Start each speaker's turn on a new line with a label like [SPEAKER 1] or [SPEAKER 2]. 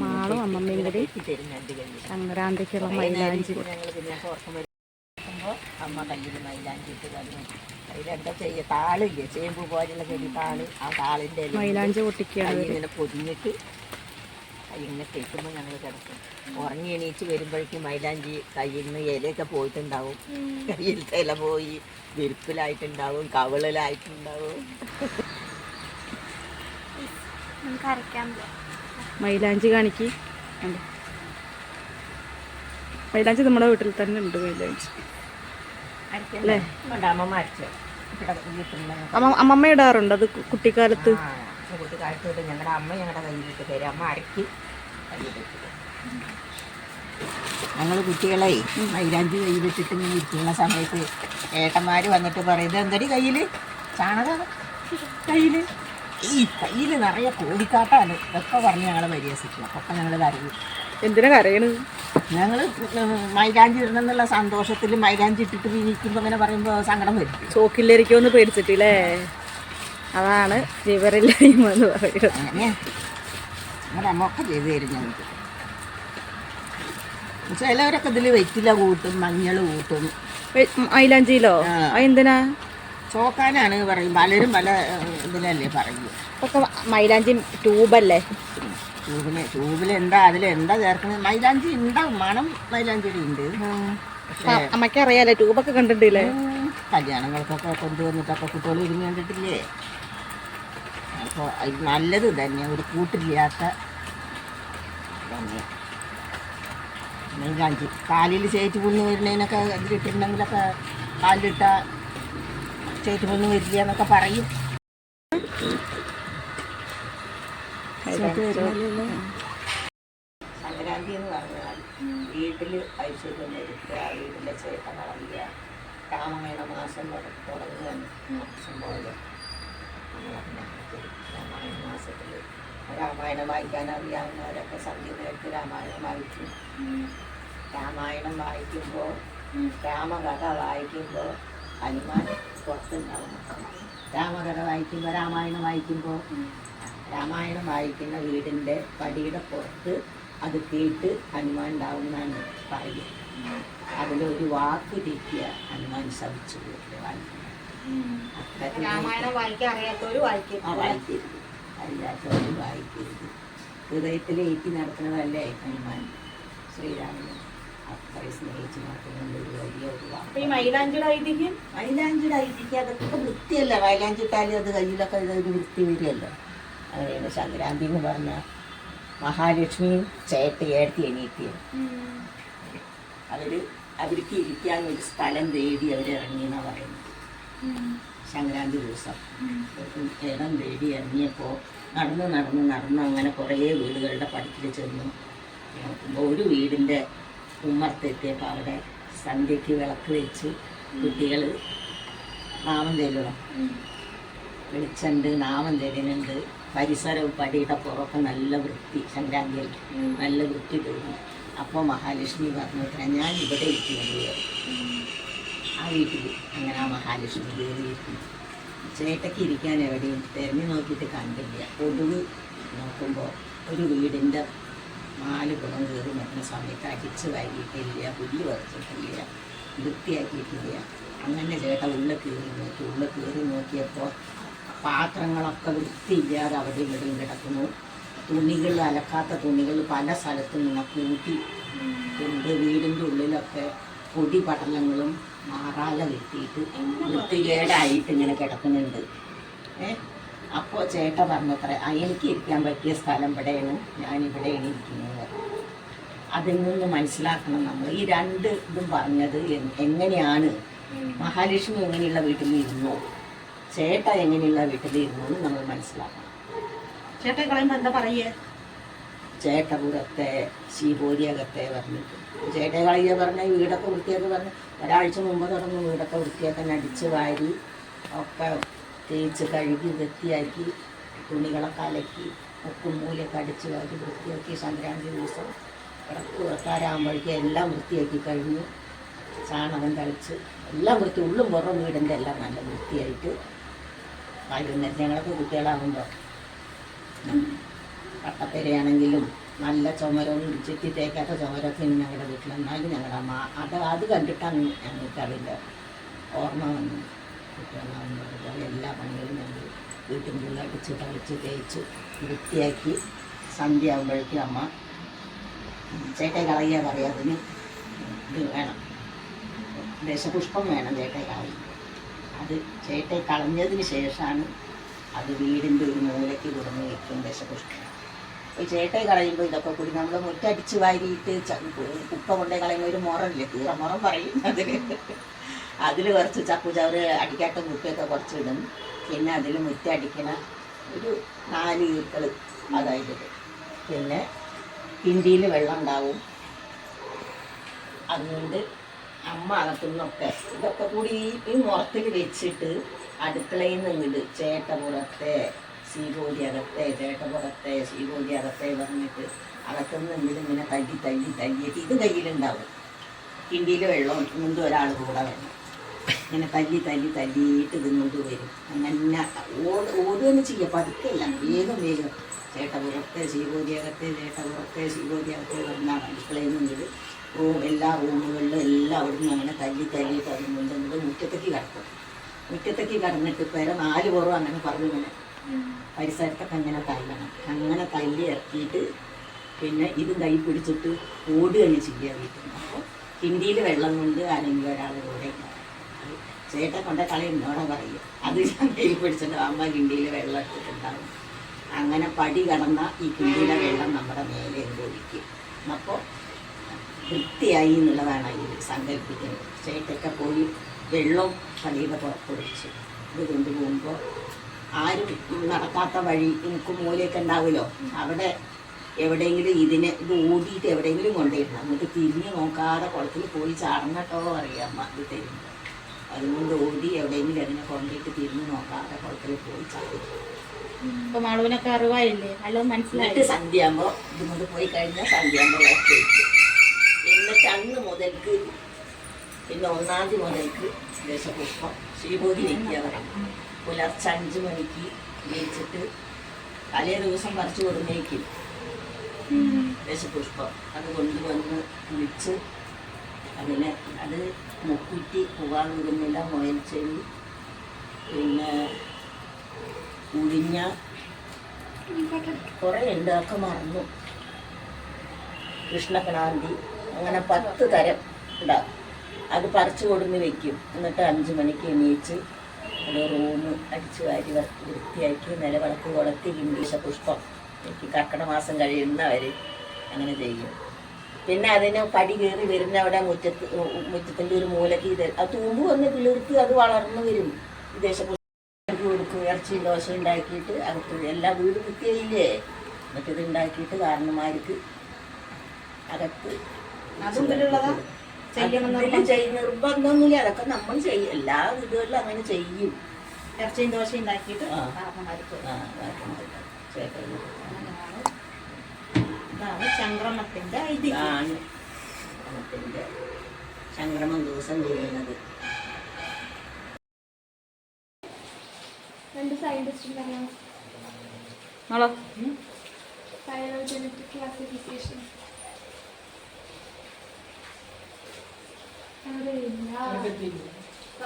[SPEAKER 1] മാളും അമ്മമ്മയും കൂടി സംക്രാന്തിക്കുള്ള മൈലാഞ്ചി
[SPEAKER 2] അമ്മ കയ്യിൽ മൈലാഞ്ചി ഇട്ട് തന്നു അതിലെന്താ ചെയ്യുക താളില്ലേ ചേമ്പ് പോലുള്ള ചെടി താൾ ആ താളിന്റെ
[SPEAKER 1] മൈലാഞ്ചി പൊട്ടിക്കുകയാണ്
[SPEAKER 2] ഇങ്ങനെ പൊതിഞ്ഞിട്ട് കൈ ഇങ്ങനെ കേൾക്കുമ്പോൾ ഞങ്ങൾ കിടക്കും ഉറങ്ങി എണീച്ച് വരുമ്പോഴേക്കും മൈലാഞ്ചി കയ്യിൽ നിന്ന് ഇലയൊക്കെ പോയിട്ടുണ്ടാവും കയ്യിൽ ഇല പോയി വിരിപ്പിലായിട്ടുണ്ടാവും കവിളിലായിട്ടുണ്ടാവും
[SPEAKER 3] നമുക്ക് അരയ്ക്കാൻ പോവാം.
[SPEAKER 1] മൈലാഞ്ചി കാണിക്ക്? മൈലാഞ്ചി നമ്മുടെ വീട്ടിൽ തന്നെ ഉണ്ട് മൈലാഞ്ചി.
[SPEAKER 2] അമ്മ
[SPEAKER 1] അമ്മമ്മ ഇടാറുണ്ട് അത് കുട്ടിക്കാലത്ത്.
[SPEAKER 2] ആ, കുട്ടി ഞങ്ങളുടെ അമ്മ ഞങ്ങളുടെ കയ്യിലിട്ട് തരും. അമ്മ അരക്കി ഞങ്ങൾ കുട്ടികളെ മൈലാഞ്ചി കയ്യിലിട്ടിട്ട് ഇങ്ങനെ ഇരിക്കുന്ന സമയത്ത് ഏട്ടന്മാർ വന്നിട്ട് പറയും ഇത് എന്തടി കയ്യിൽ ചാണകം? കയ്യിൽ ഈ കയ്യിൽ നിറയെ കോടിക്കാട്ടാണ് ഇതൊക്കെ പറഞ്ഞ് ഞങ്ങളെ പരിഹസിക്കും. അപ്പൊക്കെ ഞങ്ങൾ കരയും.
[SPEAKER 1] എന്തിനാ കരയണ്?
[SPEAKER 2] ഞങ്ങൾ മൈലാഞ്ചി ഇടണമെന്നുള്ള സന്തോഷത്തിൽ മൈലാഞ്ചി ഇട്ടിട്ട് വീണിക്കുമ്പോൾ അങ്ങനെ പറയുമ്പോൾ സങ്കടം വരും.
[SPEAKER 1] ചോക്കില്ലായിരിക്കുമെന്ന് പേടിച്ചിട്ടില്ലേ? അതാണ് വിവരില്ലായ്മ എന്ന് പറയുന്നത്.
[SPEAKER 2] അങ്ങനെ. നമ്മുടെ അമ്മ ഒക്കെ ചെയ്തു തരും ഞങ്ങൾക്ക്. ചിലവരൊക്കെ ഇതിൽ വെറ്റില കൂട്ടും മഞ്ഞൾ കൂട്ടും.
[SPEAKER 1] മൈലാഞ്ചിയിലോ എന്തിനാ
[SPEAKER 2] ചോക്കാനാണ് പറയും പലരും പല ഇതിലല്ലേ പറയും
[SPEAKER 1] ഒക്കെ മൈലാഞ്ചി ട്യൂബല്ലേ?
[SPEAKER 2] ട്യൂബിൽ ട്യൂബിൽ എന്താ അതിൽ എന്താ ചേർക്കുന്നത് മൈലാഞ്ചി ഉണ്ടാവും മണം മൈലാഞ്ചിയുടെ ഉണ്ട്.
[SPEAKER 1] അമ്മയ്ക്ക് അറിയാലേ ട്യൂബൊക്കെ കണ്ടിട്ടില്ലേ?
[SPEAKER 2] കല്യാണങ്ങൾക്കൊക്കെ കൊണ്ടുവന്നിട്ടൊക്കെ കുട്ടികൾ ഇരുന്ന് കണ്ടിട്ടില്ലേ? അപ്പോൾ നല്ലത് തന്നെ ഒരു കൂട്ടില്ലാത്ത മൈലാഞ്ചി. കാലിൽ ചേറ്റ് പുണ്ണ് വരുന്നതിനൊക്കെ അതിലിട്ടിട്ടുണ്ടെങ്കിലൊക്കെ കാലിലിട്ട പുണ്ണ് വരില്ല എന്നൊക്കെ പറയും. സംക്രാന്തി എന്ന് പറഞ്ഞാൽ വീട്ടിൽ ഐശ്വര്യം വരുത്തുക വീട്ടിലെ ചേട്ട കളയുക രാമായണ മാസം തുട- തുടങ്ങുക മാസം പോലെ. രാമായണ മാസത്തിൽ രാമായണം വായിക്കാൻ അറിയാവുന്നവരൊക്കെ സന്ധ്യ നേരത്ത് രാമായണം വായിക്കും. രാമായണം വായിക്കുമ്പോൾ രാമകഥ വായിക്കുമ്പോൾ ഹനുമാൻ പുറത്തുണ്ടാവും രാമകഥ വായിക്കുമ്പോൾ രാമായണം വായിക്കുമ്പോൾ രാമായണം വായിക്കുന്ന വീടിന്റെ പടിയുടെ പുറത്ത് അത് കേട്ട് ഹനുമാൻ ഉണ്ടാവുമെന്നാണ് പറയുക. അതിലൊരു വാക്ക് തെറ്റിയ ഹനുമാൻ ശവിച്ചു
[SPEAKER 1] രാമായണം വായിക്കാൻ അറിയാത്തവര് വായിക്കും
[SPEAKER 2] വായിക്കരുത്. അല്ലാത്തവർ വായിക്കരുത്. ഹൃദയത്തിൽ ഏറ്റി നടക്കുന്നതല്ലേ ഹനുമാൻ? ശ്രീരാമനെ. അത്രയും സ്നേഹിച്ച് നടത്തുന്നുണ്ട് ഒരു വലിയ ഒരു
[SPEAKER 1] അപ്പൊ ഈ മൈലാഞ്ചിയുടെ ഐതിഹ്യം?
[SPEAKER 2] മൈലാഞ്ചിയുടെ ഐതിക്ക് അതൊക്കെ വൃത്തിയല്ല. മൈലാഞ്ചിട്ടാലും അത് കയ്യിലൊക്കെ ഇതൊരു വൃത്തി വരികയല്ലോ അങ്ങനെയാണ് സംക്രാന്തി എന്ന് പറഞ്ഞ മഹാലക്ഷ്മിയും ചേട്ടി ഏടത്തി എണീറ്റിയും അവർ അവർക്ക് ഇരിക്കാൻ ഒരു സ്ഥലം തേടി അവർ ഇറങ്ങിയെന്നാണ് പറയുന്നത്. സംക്രാന്തി ദിവസം. ഒരു ഇടം തേടി ഇറങ്ങിയപ്പോൾ നടന്ന് നടന്ന് നടന്ന് അങ്ങനെ കുറേ വീടുകളുടെ പടിക്കിൽ ചെന്നു നോക്കുമ്പോൾ ഒരു വീടിന്റെ ഉമ്മർത്തെത്തിയപ്പോൾ അവിടെ സന്ധ്യയ്ക്ക് വിളക്ക് വെച്ച്. കുട്ടികൾ നാമം ചെല്ലണം വെളിച്ചുണ്ട് നാമം തരുന്നുണ്ട് പരിസരവും പടിയുടെ പുറമൊക്കെ നല്ല വൃത്തി സംക്രാന്തിയിൽ നല്ല വൃത്തി തോന്നി. അപ്പോൾ മഹാലക്ഷ്മി പറഞ്ഞു "ഇത്ര ഞാൻ ഇവിടെ ഇരിക്കുന്നത് ആ വീട്ടിൽ അങ്ങനെ ആ മഹാലക്ഷ്മി കയറിയിരുന്നു ചേട്ടയ്ക്ക് ഇരിക്കാൻ എവിടെയും തിരഞ്ഞു നോക്കിയിട്ട് കണ്ടില്ല. പൊതുവ് നോക്കുമ്പോൾ ഒരു വീടിന്റെ നാല് കുളം കയറി നിൽക്കുന്ന സമയത്ത് അടിച്ച് വാരിയിട്ടില്ല പുല്ല് പറിച്ചിട്ടില്ല വൃത്തിയാക്കിയിട്ടില്ല. അങ്ങനെ ചേട്ട ഉള്ളിൽ കയറി നോക്കി ഉള്ളിൽ കയറി നോക്കിയപ്പോൾ പാത്രങ്ങളൊക്കെ വൃത്തിയില്ലാതെ അവിടെ ഇവിടെയും കിടക്കുന്നു. തുണികൾ അലക്കാത്ത തുണികൾ പല സ്ഥലത്തും ഇങ്ങനെ കൂട്ടി ഉണ്ട് വീടിന്റെ ഉള്ളിലൊക്കെ പൊടി പടലങ്ങളും മാറാല കിട്ടിയിട്ട് വൃത്തികേടായിട്ട് ഇങ്ങനെ കിടക്കുന്നുണ്ട്. ഏ? അപ്പോൾ ചേട്ട പറഞ്ഞത്ര "ആ, എനിക്ക് ഇരിക്കാൻ പറ്റിയ സ്ഥലം ഇവിടെയാണ്. ഇവിടെ ഇരിക്കുന്നത് അതിൽ നിന്ന് മനസ്സിലാക്കണം നമ്മൾ. ഈ രണ്ട് ഇതും പറഞ്ഞത് എങ്ങനെയാണ്? മഹാലക്ഷ്മി എങ്ങനെയുള്ള വീട്ടിൽ ഇരുന്നു ചേട്ട എങ്ങനെയുള്ള വീട്ടിൽ ഇരുന്നു എന്ന് നമ്മൾ മനസ്സിലാക്കണം. ചേട്ടൻ കളയുമ്പോൾ എന്താ പറയുക ചേട്ടപുരത്തെ ശീപോരിയകത്തെ പറഞ്ഞിട്ട്. ചേട്ട കളിയ പറഞ്ഞ വീടൊക്കെ വൃത്തിയാക്കി പറഞ്ഞ്. ഒരാഴ്ച മുമ്പ് തുടങ്ങും വീടൊക്കെ വൃത്തിയാക്കാൻ അടിച്ച് വാരി ഒക്കെ തേച്ച് കഴുകി വൃത്തിയാക്കി തുണികളൊക്കെ അലക്കി ഉപ്പും മൂലൊക്കെ അടിച്ച് വാരി വൃത്തിയാക്കി സംക്രാന്തി ദിവസം കിടക്ക് പുറത്താരാകുമ്പോഴേക്കും എല്ലാം വൃത്തിയാക്കി കഴിഞ്ഞു. ചാണകം തളിച്ച് എല്ലാം വൃത്തി ഉള്ളും പുറം വീടിന്റെ എല്ലാം നല്ല വൃത്തിയായിട്ട് വൈകുന്നേരം ഞങ്ങളൊക്കെ കുട്ടികളാകുമ്പോൾ കട്ടപ്പേരയാണെങ്കിലും നല്ല ചുമരൊന്നും ചുറ്റി തേക്കാത്ത ചുമരൊക്കെ ഞങ്ങളുടെ വീട്ടിലെന്നാലും ഞങ്ങളുടെ അമ്മ അത് അത് കണ്ടിട്ടാണ് ഞങ്ങൾക്ക് അതിന്റെ ഓർമ്മ വന്നു കുട്ടികളാകുമ്പോൾ എല്ലാ പണികളും ഞങ്ങൾ വീട്ടിൽ അടിച്ച് തളിച്ച് തേച്ച് വൃത്തിയാക്കി സന്ധ്യ ആകുമ്പോഴേക്കും അമ്മ ചേട്ടയെ കളയുക പറയാം. അതിന് ഇത് വേണം. ദശപുഷ്പം വേണം ചേട്ടയെ കളയും അത് ചേട്ടയെ കളഞ്ഞതിന് ശേഷമാണ് അത് വീടിന്റെ ഒരു മൂലയ്ക്ക് കൊടുന്ന് വെക്കും ദശപുഷ്പം. ഈ ചേട്ടയെ കളയുമ്പോൾ ഇതൊക്കെ കൂടി നമ്മൾ മുറ്റടിച്ച് വാരിയിട്ട് കുപ്പ കൊണ്ടേ കളയുമ്പോൾ ഒരു മുറമില്ലേ കീറമുറം പറയും അതിന് അതിൽ കുറച്ച് ചപ്പുചവറ് അടിക്കാത്ത മുട്ടയൊക്കെ കുറച്ച് ഇടും പിന്നെ അതിൽ മുറ്റടിക്കണ ഒരു നാല് ഈർക്കൾ അതായത്. പിന്നെ കിണ്ടിയിൽ വെള്ളം ഉണ്ടാവും അതുകൊണ്ട് അമ്മ അകത്തുനിന്നൊക്കെ ഇതൊക്കെ കൂടി ഈ- മുറത്തിൽ വെച്ചിട്ട് അടുക്കളയിൽ നിന്ന് ചേട്ട ചേട്ടപുറത്തെ സീകോലി അകത്തെ ചേട്ടപുറത്തെ സീകോലി അകത്തെ പറഞ്ഞിട്ട് അകത്തുനിന്ന് ഇങ്ങോട്ട് ഇങ്ങനെ തല്ലി തല്ലി തല്ലിയിട്ട് ഇത് കയ്യിലുണ്ടാവും. കിണ്ടിയിൽ വെള്ളം മുമ്പ് ഒരാൾ കൂടെ വേണം. ഇങ്ങനെ തല്ലി തല്ലി തല്ലിയിട്ട് ഇതിങ്ങോട്ട് വരും. അങ്ങനെ ഓട് ഓടുകയെന്ന് ചെയ്യുക പതുക്കില്ല വേഗം വേഗം. ചേട്ട പുറത്തെ ശീകോരിയകത്തെ ചേട്ടപുറത്തെ ശീകോരിയകത്തെ വന്നാണ് അടുക്കളയിൽ നിന്നിട്ട് എല്ലാ റൂമുകളിലും എല്ലാം അവിടുന്ന് അങ്ങനെ തല്ലി തല്ലിയിട്ട് അതിന് നമ്മൾ മുറ്റത്തേക്ക് കിടക്കും. മുറ്റത്തേക്ക് കിടന്നിട്ട് പേരെ നാല് പുറം അങ്ങനെ പറഞ്ഞു ഇങ്ങനെ. പരിസരത്തൊക്കെ അങ്ങനെ തല്ലണം. അങ്ങനെ തല്ലി ഇറക്കിയിട്ട് പിന്നെ ഇത് കൈ പിടിച്ചിട്ട് ഓടുകയാണ് ചെയ്യുക വീട്ടിൽ. നിന്ന് അപ്പോൾ ഹിന്ദിയിൽ വെള്ളം കൊണ്ട് ആരെങ്കിലും ഒരാൾ കൂടെ ചേട്ടൻ കൊണ്ട കളി എന്നോടെ പറയും അത് ഞാൻ കൈ പിടിച്ചിട്ട് അമ്മ കിണ്ടിയിൽ വെള്ളം എടുത്തിട്ടുണ്ടാവും. അങ്ങനെ പടി കടന്ന ഈ കിണ്ടിയിലെ വെള്ളം നമ്മുടെ മേലെ ഒഴിക്കും അപ്പോൾ വൃത്തിയായി എന്നുള്ളതാണ് അതിൽ സങ്കല്പിക്കുന്നത്. ചേട്ടൊക്കെ പോയി വെള്ളം പള്ളിയുടെ പുറത്തൊഴിച്ചു ഇത് കൊണ്ടുപോകുമ്പോൾ ആരും നടക്കാത്ത വഴി എനിക്ക് മൂലയൊക്കെ ഉണ്ടാവുമല്ലോ. അവിടെ എവിടെയെങ്കിലും ഇതിനെ ഇത് ഓടിയിട്ട് എവിടെയെങ്കിലും കൊണ്ടുവരണം നമുക്ക് തിരിഞ്ഞ് നോക്കാതെ കുളത്തിൽ പോയി ചാടണട്ടോ അറിയാം. അത് തരുമ്പോൾ അതുകൊണ്ട് ഓടി എവിടെയെങ്കിലും അതിനെ കൊണ്ടിട്ട് തിരിഞ്ഞു നോക്കാതെ കുളത്തിൽ പോയി ചാടും.
[SPEAKER 1] ഇപ്പൊ മാളുവിനൊക്കെ അറിവായില്ലേ?
[SPEAKER 2] സന്ധ്യയാകുമ്പോൾ ഇതുകൊണ്ട് പോയി കഴിഞ്ഞാൽ സന്ധ്യയാകുമ്പോൾ എന്നിട്ട് അന്ന് മുതൽക്ക് പിന്നെ ഒന്നാം തീയതി മുതൽക്ക് ദശപുഷ്പം ശ്രീബോധി വയ്ക്കുക പറയും പുലർച്ചെ അഞ്ച് മണിക്ക് വെച്ചിട്ട് തലേ ദിവസം പറിച്ചു കൊടുന്നേക്കും. ദശപുഷ്പം. അത് കൊണ്ടുവന്ന് കുളിച്ച് അതിനെ അത് മുക്കുറ്റി മുയൽ ചെടി. പിന്നെ ഉഴിഞ്ഞ കുറേ ഉണ്ട് മറന്നു. കൃഷ്ണകണാന്തി അങ്ങനെ പത്ത് തരം ഉണ്ടാകും അത് പറിച്ചു കൊടുന്ന് വെക്കും. എന്നിട്ട് അഞ്ച് മണിക്ക് എണീച്ച് അത് റൂം അടിച്ചു വാരി വൃത്തിയാക്കി നിലവിളക്ക് കൊളത്തി കിണ്ടീശ പുഷ്പം. കർക്കിടമാസം കഴിയുന്നവർ അങ്ങനെ ചെയ്യും. പിന്നെ അതിന് പടി കയറി വരുന്ന അവിടെ മുറ്റത്ത് മുറ്റത്തിന്റെ ഒരു മൂലക്ക് ഇത് അത് തൂമ്പ് വന്ന് കിളിർക്ക് അത് വളർന്നു വരും. വിദേശ കൊടുക്കും ഇറച്ചി ദോശ ഉണ്ടാക്കിയിട്ട് അകത്ത് എല്ലാ വീട് വൃത്തിയായില്ലേ? മറ്റത് ഉണ്ടാക്കിയിട്ട് കാരണന്മാർക്ക് അകത്ത് നിർബന്ധമൊന്നുമില്ല. അതൊക്കെ നമ്മൾ ചെയ്യും. എല്ലാ വീടുകളിലും അങ്ങനെ ചെയ്യും.
[SPEAKER 1] ഇറച്ചിയും ദോശയും ഉണ്ടാക്കിയിട്ട്. കാരണന്മാർക്ക് ഇതാണ് സംക്രമത്തിന്റെ ഐതിഹ്യം
[SPEAKER 2] സംക്രമം ദിവസം ചെയ്യുന്നത്.
[SPEAKER 3] രണ്ട് സയന്റിസ്റ്റും പറയാം ക്ലാസിഫിക്കേഷൻ അവിടെ ഇല്ല.